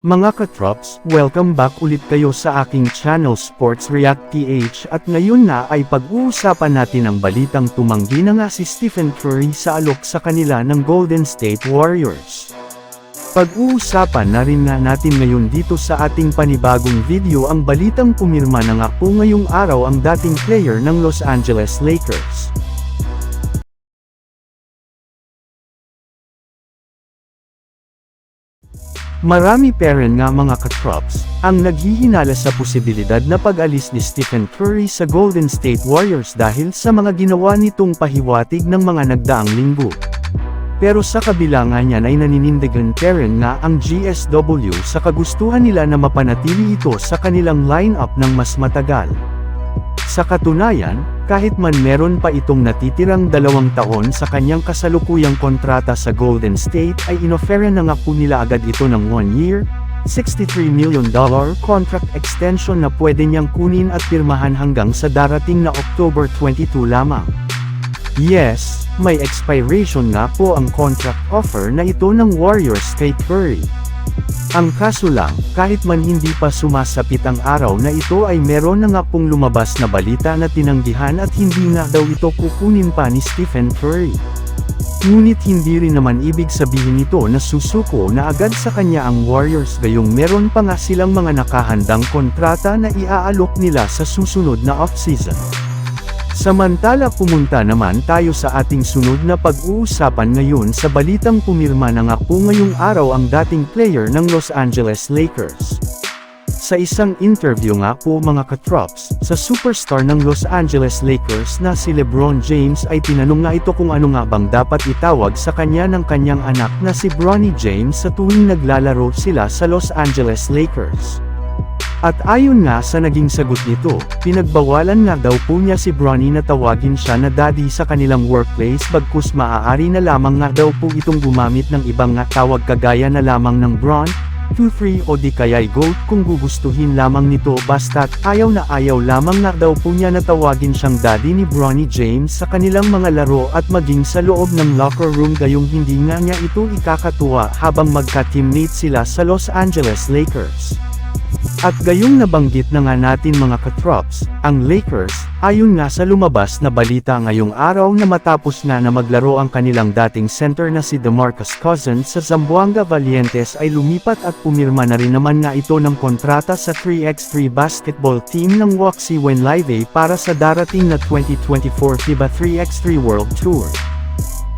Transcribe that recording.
Mga katrops, welcome back ulit kayo sa aking channel Sports React PH at ngayon na ay pag-uusapan natin ang balitang tumanggi na nga si Stephen Curry sa alok sa kanila ng Golden State Warriors. Pag-uusapan na rin nga natin ngayon dito sa ating panibagong video ang balitang pumirma na nga po ngayong araw ang dating player ng Los Angeles Lakers. Marami pa rin nga mga katrops, ang naghihinala sa posibilidad na pag-alis ni Stephen Curry sa Golden State Warriors dahil sa mga ginawa nitong pahiwatig ng mga nagdaang linggo. Pero sa kabila nga niyan ay naninindigan pa rin nga ang GSW sa kagustuhan nila na mapanatili ito sa kanilang lineup ng mas matagal. Sa katunayan, kahit man meron pa itong natitirang dalawang taon sa kanyang kasalukuyang kontrata sa Golden State ay inoferan na nga po nila agad ito ng one year, $63 million contract extension na pwede niyang kunin at pirmahan hanggang sa darating na October 22 lamang. Yes, may expiration nga po ang contract offer na ito ng Warriors kay Curry. Ang kaso lang, kahit man hindi pa sumasapit ang araw na ito ay meron na nga pong lumabas na balita na tinanggihan at hindi nga daw ito kukunin pa ni Stephen Curry. Ngunit hindi rin naman ibig sabihin nito na susuko na agad sa kanya ang Warriors gayong meron pa nga silang mga nakahandang kontrata na iaalok nila sa susunod na offseason. Samantala pumunta naman tayo sa ating sunod na pag-uusapan ngayon sa balitang pumirma na nga po ngayong araw ang dating player ng Los Angeles Lakers. Sa isang interview nga po mga katrops, sa superstar ng Los Angeles Lakers na si Lebron James ay tinanong nga ito kung ano nga bang dapat itawag sa kanya ng kanyang anak na si Bronny James sa tuwing naglalaro sila sa Los Angeles Lakers. At ayon nga sa naging sagot nito, pinagbawalan nga daw po niya si Bronny na tawagin siya na daddy sa kanilang workplace bagkus maaari na lamang nga daw po itong gumamit ng ibang nga tawag kagaya na lamang ng Bron, 2-3 o di kaya'y GOAT kung gugustuhin lamang nito basta't ayaw na ayaw lamang nga daw po niya na tawagin siyang daddy ni Bronny James sa kanilang mga laro at maging sa loob ng locker room gayong hindi nga niya ito ikakatuwa habang magka-teammate sila sa Los Angeles Lakers. At gayong nabanggit na nga natin mga katrops, ang Lakers, ayon nga sa lumabas na balita ngayong araw na matapos nga na maglaro ang kanilang dating center na si DeMarcus Cousins sa Zamboanga Valientes ay lumipat at pumirma na rin naman nga ito ng kontrata sa 3x3 basketball team ng Waxy Wenlive para sa darating na 2024 FIBA 3x3 World Tour.